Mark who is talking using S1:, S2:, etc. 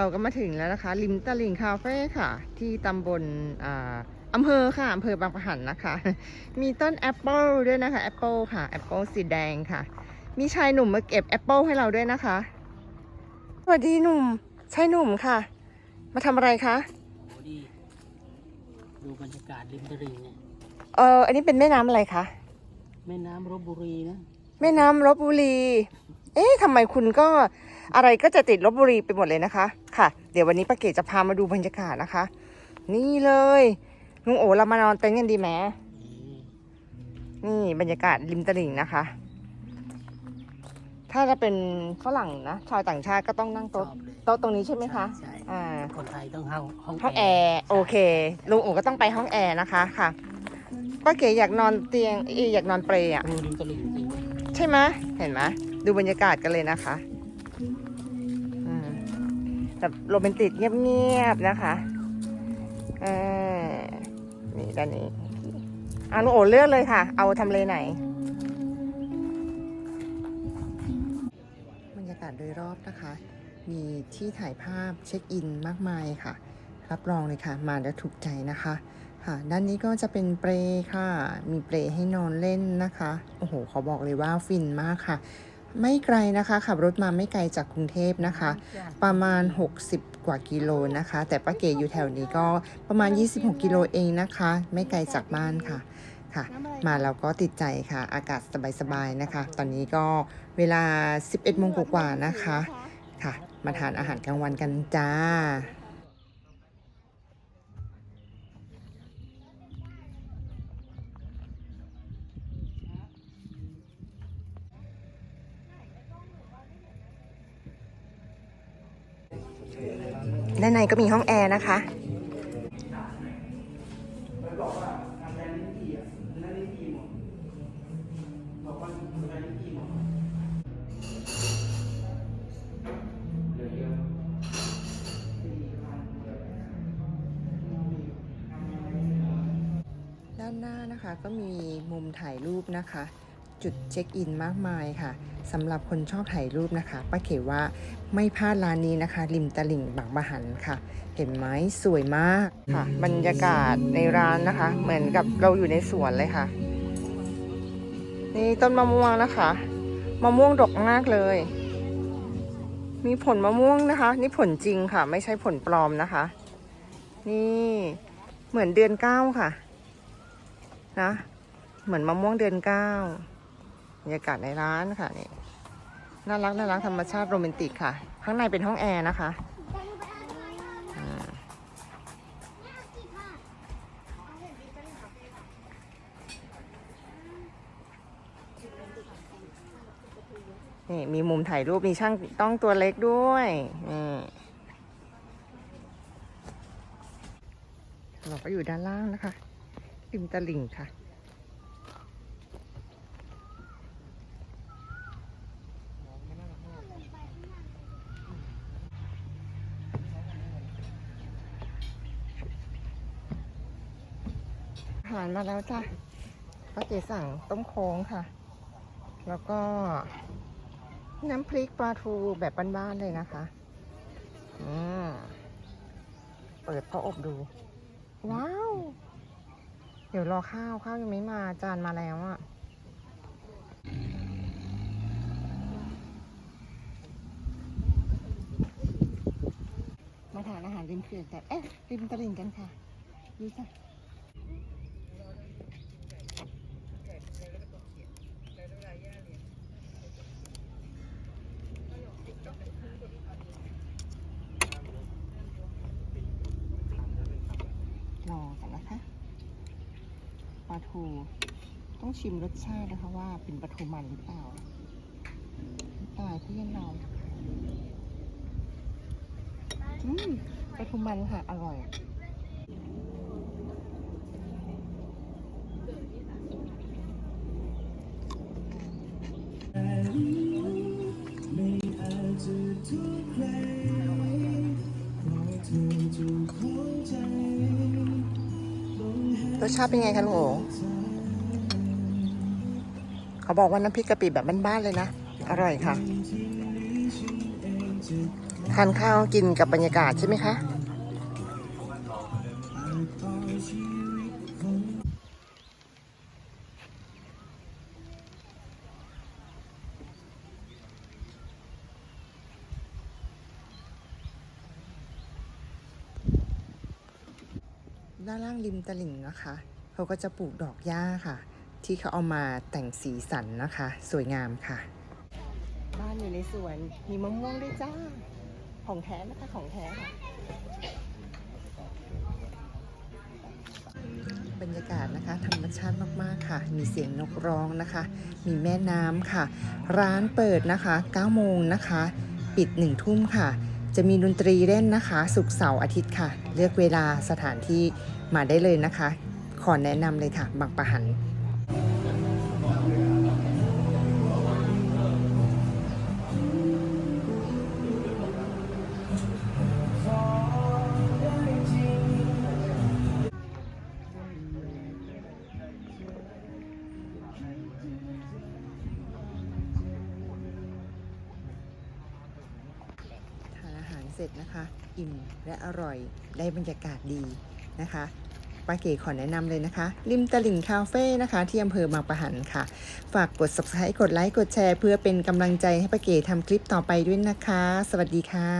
S1: เราก็มาถึงแล้วนะคะ ริมตลิ่งคาเฟ่ค่ะ ที่ตำบลอ่าอำเภอค่ะอำเภอบางปะหันนะคะ มีต้นแอปเปิลด้วยนะคะแอปเปิลค่ะแอปเปิลสีแดงค่ะ มีชายหนุ่มมาเก็บแอปเปิลให้เราด้วยนะคะสวัสดีหนุ่มชายหนุ่มค่ะ มาทำอะไรคะ
S2: โอ้ดีดูบรรยากาศริมตลิ่งเนี่ย
S1: เอออันนี้เป็นแม่น้ำอะไรคะ
S2: แม่น้ำรบบุรีนะ
S1: แม่น้ำลบบุรี เอ๊ะทำไมคุณก็อะไรก็จะติดลบบุรีไปหมดเลยนะคะ ค่ะ เดี๋ยววันนี้ป้าเกดจะพามาดูบรรยากาศนะคะ นี่เลยลุงโอเรามานอนเต็นท์กันดีไหม
S2: นี่
S1: นี่บรรยากาศริมตลิ่งนะคะ ถ้าจะเป็นฝรั่งนะชาวต่างชาติก็ต้องนั่ง
S2: ชอ
S1: โต๊ะ
S2: บเลย
S1: โต๊ะตรงนี้ใช่ไหมคะ
S2: ใช่
S1: อ่า
S2: คนไทยต้องห้องห้อง
S1: ห้องแอร์โอเคลุงโอก็ต้องไปห้องแอร์นะคะค่ะป้าเก๋อยากนอนเตียงเอยอยากนอนเปรย์อะ
S2: ดูริมตลิ่งจริง
S1: ใช่ไหมเห็นไหมดูบรรยากาศกันเลยนะคะอืม แบบโรแมนติกเงียบๆนะคะเออนี่ด้านนี้อะลุโอเลือกเลยค่ะ เอาทำเลไหน บรรยากาศโดยรอบนะคะ มีที่ถ่ายภาพเช็คอินมากมายค่ะ รับรองเลยค่ะ มาแล้วถูกใจนะคะค่ะ ด้านนี้ก็จะเป็นเปรค่ะ มีเปรให้นอนเล่นนะคะ โอ้โหเขาบอกเลยว่าฟินมากค่ะ ไม่ไกลนะคะ ขับรถมาไม่ไกลจากกรุงเทพนะคะ ประมาณ 60 กว่ากิโลนะคะ แต่ป้าเก๋อยู่แถวนี้ก็ประมาณ 26 กิโลเองนะคะ ไม่ไกลจากบ้านค่ะค่ะ มาแล้วก็ติดใจค่ะ อากาศสบายๆนะคะ ตอนนี้ก็เวลา 11โมงกว่าๆนะคะค่ะ มาทานอาหารกลางวันกันจ้า ด้านในก็มีห้องแอร์นะคะ ด้านหน้านะคะก็มีมุมถ่ายรูปนะคะ จุดเช็คอินมากมายค่ะสำหรับคนชอบถ่ายรูปนะคะป้าเขว่าไม่พลาดร้านนี้นะคะ ริมตลิ่งบางปะหันค่ะ เห็นไหมสวยมากค่ะ บรรยากาศในร้านนะคะ เหมือนกับเราอยู่ในสวนเลยค่ะ นี่ต้นมะม่วงนะคะมะม่วงดกมากเลย มีผลมะม่วงนะคะ นี่ผลจริงค่ะ ไม่ใช่ผลปลอมนะคะ นี่เหมือนเดือนเก้าค่ะ นะ เหมือนมะม่วงเดือนเก้า รรยากาศในร้านค่ะนี่น่ารักน่ารักธรรมชาติโรแมนติกค่ะ ข้างในเป็นห้องแอร์นะคะนี่มีมุมถ่ายรูปมีช่างต้องตัวเล็กด้วยนี่เราก็อยู่ด้านล่างนะคะริมตลิ่งค่ะ อาหารมาแล้วจ้ะป้าเก๋สั่งต้มโค้งค่ะ แล้วก็น้ำพริกปลาทูแบบบ้านๆเลยนะคะอืมเปิดพระอบดู ว้าว เดี๋ยวรอข้าวข้าวยังไม่มาจานมาแล้วอะมาทานอาหารริมเขื่อนแต่เอ๊ะริมตลิ่งกันค่ะ ดูจ้ะ รอกั นะคะปลาทูต้องชิมรสชาตินะคะว่าเป็นปลาทูมันหรือเปล่าตายเพื่อนเราอืมปลาทูมันค่ะ อร่อยร รสชาติเป็นไงคะลุงโอเขาบอกว่าน้ำพริกกะปิแบบบ้านๆเลยนะ อร่อยค่ะ ทานข้าวกินกับบรรยากาศใช่ไหมคะ ด้านล่างริมตลิ่งนะคะ เขาก็จะปลูกดอกหญ้าค่ะ ที่เขาเอามาแต่งสีสันนะคะ สวยงามค่ะ บ้านอยู่ในสวนมีมะม่วงด้วยจ้า ของแท้นะคะของแท้ค่ะบรรยากาศนะคะธรรมชาติมากๆค่ะ มีเสียงนกร้องนะคะ มีแม่น้ำค่ะ ร้านเปิดนะคะ9โมงนะคะ ปิด1ทุ่มค่ะ จะมีดนตรีเล่นนะคะสุกร์เสาร์อาทิตย์ค่ะ เลือกเวลาสถานที่มาได้เลยนะคะ ขอแนะนำเลยค่ะ บางปะหัน เสร็จนะคะ อิ่มและอร่อยได้บรรยากาศดีนะคะป้าเก๋ขอแนะนำเลยนะคะ ริมตลิ่งคาเฟ่นะคะที่อำเภอบางปะหันค่ะ ฝากกด subscribe กดไลค์กดแชร์ เพื่อเป็นกำลังใจให้ป้าเก๋ทำคลิปต่อไปด้วยนะคะ สวัสดีค่ะ